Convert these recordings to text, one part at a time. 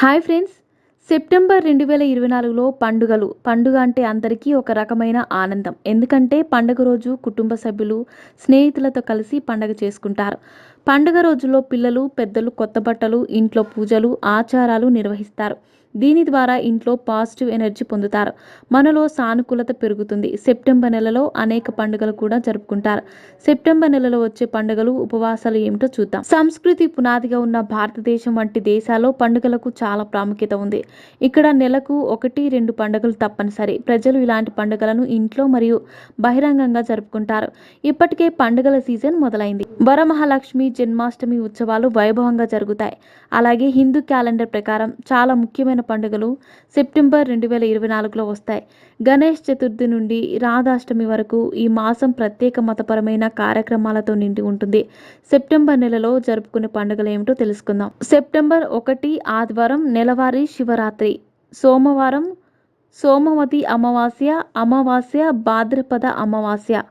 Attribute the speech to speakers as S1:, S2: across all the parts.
S1: Hi friends. September రెండు వేల ఇరవై నాలుగులో పండుగలు. పండుగ అంటే అందరికీ ఒక రకమైన ఆనందం. ఎందుకంటే పండుగ రోజు కుటుంబ సభ్యులు స్నేహితులతో కలిసి పండుగ చేసుకుంటారు. పండుగ రోజుల్లో పిల్లలు పెద్దలు కొత్త బట్టలు ఇంట్లో పూజలు ఆచారాలు నిర్వహిస్తారు. దీని ద్వారా ఇంట్లో పాజిటివ్ ఎనర్జీ పొందుతారు. మనలో సానుకూలత పెరుగుతుంది. సెప్టెంబర్ నెలలో అనేక పండుగలు కూడా జరుపుకుంటారు. సెప్టెంబర్ నెలలో వచ్చే పండుగలు ఉపవాసాలు ఏమిటో చూద్దాం. సంస్కృతి పునాదిగా ఉన్న భారతదేశం వంటి దేశాల్లో పండుగలకు చాలా ప్రాముఖ్యత ఉంది. ఇక్కడ నెలకు ఒకటి రెండు పండుగలు తప్పనిసరి. ప్రజలు ఇలాంటి పండుగలను ఇంట్లో మరియు బహిరంగంగా జరుపుకుంటారు. ఇప్పటికే పండుగల సీజన్ మొదలైంది. వరమహాలక్ష్మి జన్మాష్టమి ఉత్సవాలు వైభవంగా జరుగుతాయి. అలాగే హిందూ క్యాలెండర్ ప్రకారం చాలా ముఖ్యమైన పండుగలు సెప్టెంబర్ రెండు వేల ఇరవై నాలుగులో వస్తాయి. గణేష్ చతుర్థి నుండి రాధాష్టమి వరకు ఈ మాసం ప్రత్యేక మతపరమైన కార్యక్రమాలతో నిండి ఉంటుంది. సెప్టెంబర్ నెలలో జరుపుకునే పండుగలు ఏమిటో తెలుసుకుందాం. సెప్టెంబర్ ఒకటి ఆదివారం నెలవారీ శివరాత్రి. సోమవారం సోమవతి అమావాస్య అమావాస్య భాద్రపద అమావాస్య.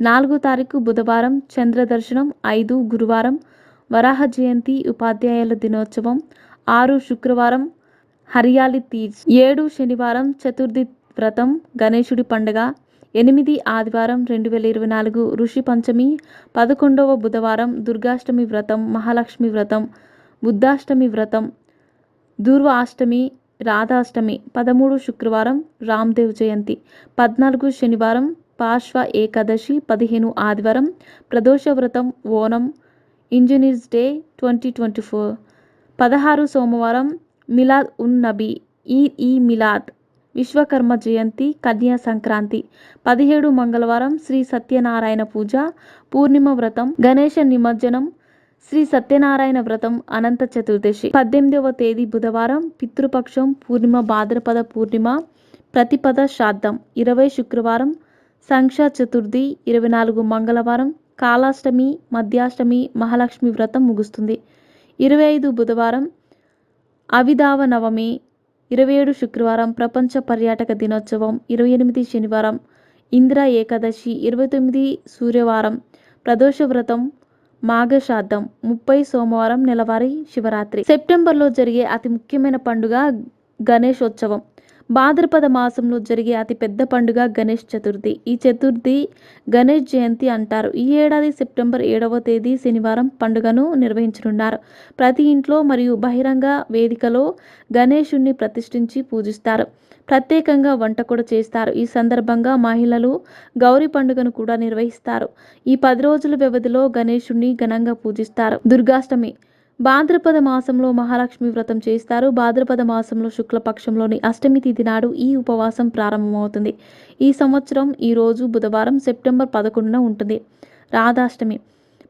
S1: నాలుగో తారీఖు బుధవారం చంద్రదర్శనం ఐదు గురువారం వరాహ జయంతి ఉపాధ్యాయుల దినోత్సవం. ఆరు శుక్రవారం హరియాలి తీజ్. ఏడు శనివారం చతుర్థి వ్రతం గణేశుడి పండుగ. ఎనిమిది ఆదివారం రెండు వేల ఇరవై నాలుగు ఋషి పంచమి. పదకొండవ బుధవారం దుర్గాష్టమి వ్రతం మహాలక్ష్మి వ్రతం బుద్ధాష్టమి వ్రతం దూర్వాష్టమి రాధాష్టమి. పదమూడు శుక్రవారం రామ్దేవ్ జయంతి. పద్నాలుగు శనివారం పార్శ్వ ఏకాదశి. పదిహేను ఆదివారం ప్రదోష వ్రతం Onam engineers day twenty twenty four. పదహారు సోమవారం మిలాద్ ఉన్ నబీ ఈద్ ఈ మిలాద్ విశ్వకర్మ జయంతి కన్యా సంక్రాంతి పదిహేడు మంగళవారం శ్రీ సత్యనారాయణ పూజ పూర్ణిమ వ్రతం గణేష నిమజ్జనం శ్రీ సత్యనారాయణ వ్రతం అనంత చతుర్దశి. పద్దెనిమిదవ తేదీ బుధవారం పితృపక్షం పూర్ణిమ భాద్రపద పూర్ణిమ ప్రతిపద శ్రాద్ధం. ఇరవై శుక్రవారం సంక్ష చతుర్థి ఇరవై నాలుగు మంగళవారం కాలాష్టమి మధ్యాష్టమి మహాలక్ష్మి వ్రతం ముగుస్తుంది. ఇరవై ఐదు బుధవారం అవిదావ నవమి ఇరవై ఏడు శుక్రవారం ప్రపంచ పర్యాటక దినోత్సవం ఇరవై ఎనిమిది శనివారం ఇంద్ర ఏకాదశి ఇరవై తొమ్మిది సూర్యవారం ప్రదోష వ్రతం మాఘశాద్దం ముప్పై సోమవారం నెలవారీ శివరాత్రి. సెప్టెంబర్లో జరిగే అతి ముఖ్యమైన పండుగ గణేశోత్సవం. భాద్రపద మాసంలో జరిగే అతి పెద్ద పండుగ గణేష్ చతుర్థి. ఈ చతుర్థి గణేష్ జయంతి అంటారు. ఈ ఏడాది సెప్టెంబర్ ఏడవ తేదీ శనివారం పండుగను నిర్వహించనున్నారు. ప్రతి ఇంట్లో మరియు బహిరంగ వేదికలో గణేషుణ్ణి ప్రతిష్ఠించి పూజిస్తారు. ప్రత్యేకంగా వంట కూడా చేస్తారు. ఈ సందర్భంగా మహిళలు గౌరీ పండుగను కూడా నిర్వహిస్తారు. ఈ పది రోజుల వ్యవధిలో గణేషుణ్ణి ఘనంగా పూజిస్తారు. దుర్గాష్టమి భాద్రపద మాసంలో మహాలక్ష్మి వ్రతం చేస్తారు. భాద్రపద మాసంలో శుక్లపక్షంలోని అష్టమి తిథి నాడు ఈ ఉపవాసం ప్రారంభమవుతుంది. ఈ సంవత్సరం ఈ రోజు బుధవారం సెప్టెంబర్ పదకొండున ఉంటుంది. రాధాష్టమి.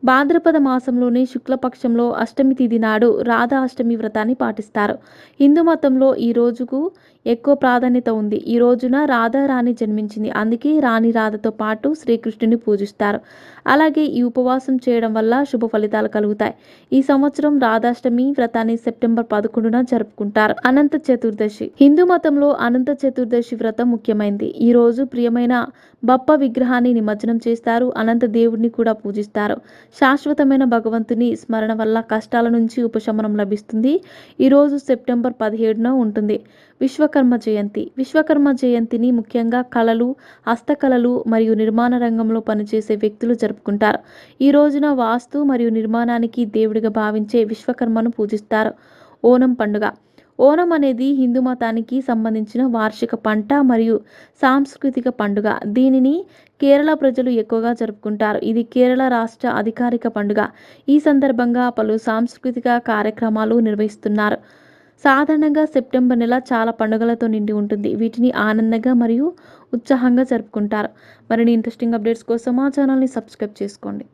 S1: భాద్రపద మాసంలోని శుక్లపక్షంలో అష్టమి తిథి నాడు రాధా అష్టమి వ్రతాన్ని పాటిస్తారు. హిందూ మతంలో ఈ రోజుకు ఎక్కువ ప్రాధాన్యత ఉంది. ఈ రోజున రాధారాణి జన్మించింది. అందుకే రాణి రాధతో పాటు శ్రీకృష్ణుని పూజిస్తారు. అలాగే ఈ ఉపవాసం చేయడం వల్ల శుభ ఫలితాలు కలుగుతాయి. ఈ సంవత్సరం రాధాష్టమి వ్రతాన్ని సెప్టెంబర్ పదకొండున జరుపుకుంటారు. అనంత చతుర్దశి. హిందూ మతంలో అనంత చతుర్దశి వ్రతం ముఖ్యమైనది ఈ రోజు ప్రియమైన బప్ప విగ్రహాన్ని నిమజ్జనం చేస్తారు. అనంత దేవుడిని కూడా పూజిస్తారు. శాశ్వతమైన భగవంతుని స్మరణ వల్ల కష్టాల నుంచి ఉపశమనం లభిస్తుంది. ఈరోజు సెప్టెంబర్ పదిహేడున ఉంటుంది. విశ్వకర్మ జయంతి. విశ్వకర్మ జయంతిని ముఖ్యంగా కళలు హస్తకళలు మరియు నిర్మాణ రంగంలో పనిచేసే వ్యక్తులు జరుపుకుంటారు. ఈ రోజున వాస్తు మరియు నిర్మాణానికి దేవుడిగా భావించే విశ్వకర్మను పూజిస్తారు. ఓనం పండుగ. ఓనం అనేది హిందూ మతానికి సంబంధించిన వార్షిక పంట మరియు సాంస్కృతిక పండుగ. దీనిని కేరళ ప్రజలు ఎక్కువగా జరుపుకుంటారు. ఇది కేరళ రాష్ట్ర అధికారిక పండుగ. ఈ సందర్భంగా పలు సాంస్కృతిక కార్యక్రమాలు నిర్వహిస్తున్నారు. సాధారణంగా సెప్టెంబర్ నెల చాలా పండుగలతో నిండి ఉంటుంది. వీటిని ఆనందంగా మరియు ఉత్సాహంగా జరుపుకుంటారు. మరిన్ని ఇంట్రెస్టింగ్ అప్డేట్స్ కోసం మా ఛానల్ని సబ్స్క్రైబ్ చేసుకోండి.